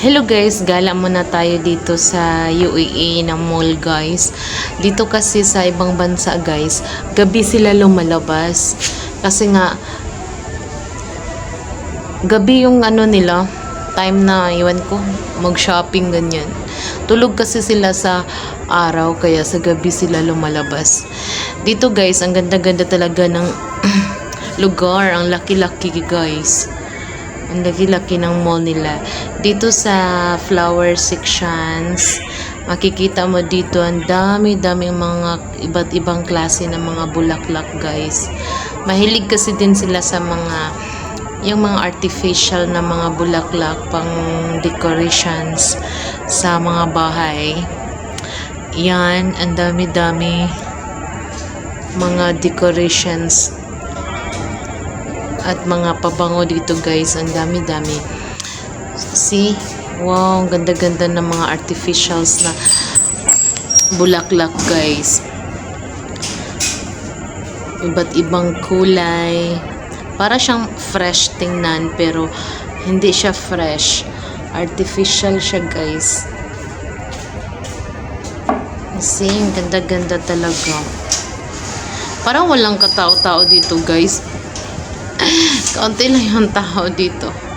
Hello guys, gala muna tayo dito sa UAE na mall guys. Dito kasi sa ibang bansa guys, gabi sila lumalabas. Kasi nga, gabi yung ano nila, time na, iwan ko, mag-shopping ganyan. Tulog kasi sila sa araw, kaya sa gabi sila lumalabas. Dito guys, ang ganda-ganda talaga ng lugar, ang laki-laki guys. Ang laki-laki ng mall nila. Dito sa flower sections, makikita mo dito ang dami-daming mga iba't ibang klase ng mga bulaklak, guys. Mahilig kasi din sila sa mga yung mga artificial na mga bulaklak pang decorations sa mga bahay. Yan, ang dami-dami mga decorations at mga pabango dito guys. Ang dami-dami. See? Wow ganda-ganda ng mga artificials na bulaklak guys. Iba't ibang kulay. Para siyang fresh tingnan pero hindi siya fresh. Artificial siya guys. See? Ganda-ganda talaga. Parang walang katao-tao dito guys Kaunti lang yung tao dito.